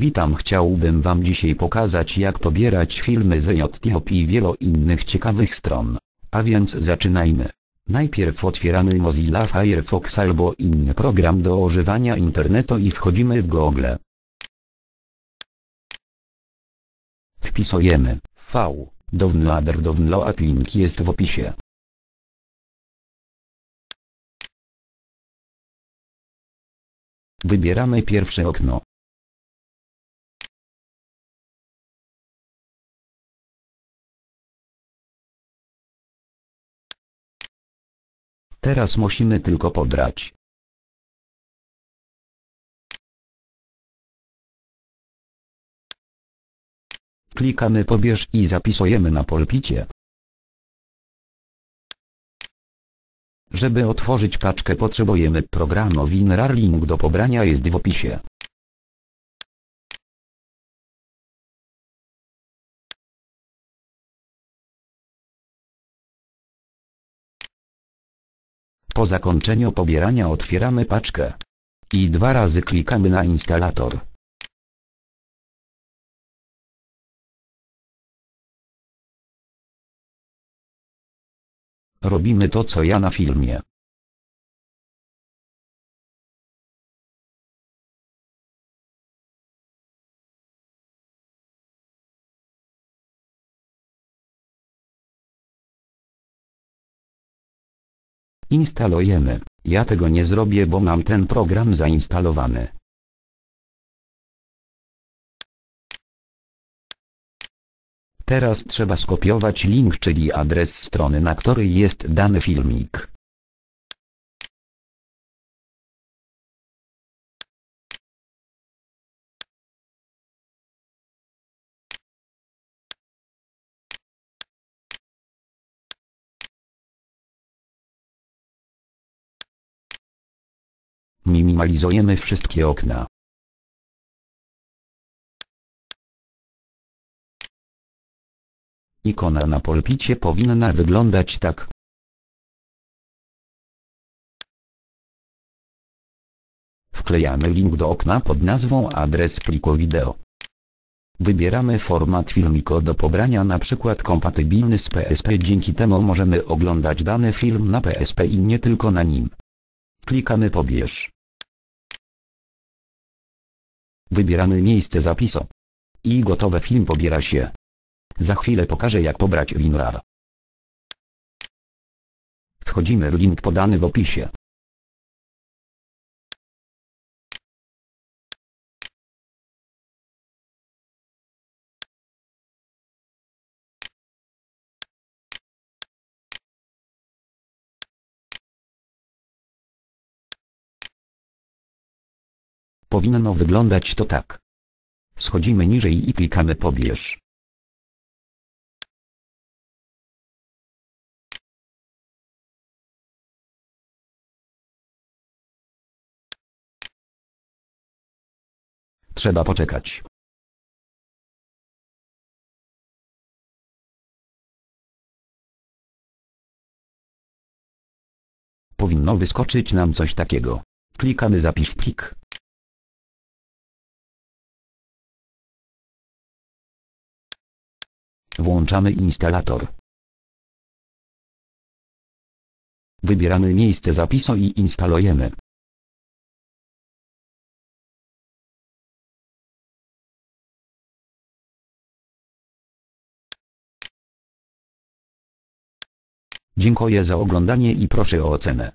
Witam chciałbym wam dzisiaj pokazać jak pobierać filmy z JTOP i wielu innych ciekawych stron. A więc zaczynajmy. Najpierw otwieramy Mozilla Firefox albo inny program do używania internetu i wchodzimy w Google. Wpisujemy V. Downloader download link jest w opisie. Wybieramy pierwsze okno. Teraz musimy tylko pobrać. Klikamy pobierz i zapisujemy na polpicie. Żeby otworzyć paczkę potrzebujemy programu WinRAR link do pobrania jest w opisie. Po zakończeniu pobierania otwieramy paczkę. I dwa razy klikamy na instalator. Robimy to co ja na filmie. Instalujemy. Ja tego nie zrobię bo mam ten program zainstalowany. Teraz trzeba skopiować link czyli adres strony na której jest dany filmik. Minimalizujemy wszystkie okna. Ikona na polpicie powinna wyglądać tak. Wklejamy link do okna pod nazwą adres pliku wideo. Wybieramy format filmiko do pobrania np. kompatybilny z PSP dzięki temu możemy oglądać dany film na PSP i nie tylko na nim. Klikamy pobierz. Wybieramy miejsce zapisu. I gotowe film pobiera się. Za chwilę pokażę jak pobrać WinRAR. Wchodzimy w link podany w opisie. Powinno wyglądać to tak. Schodzimy niżej i klikamy pobierz. Trzeba poczekać. Powinno wyskoczyć nam coś takiego. Klikamy zapisz plik. Włączamy instalator. Wybieramy miejsce zapisu i instalujemy. Dziękuję za oglądanie i proszę o ocenę.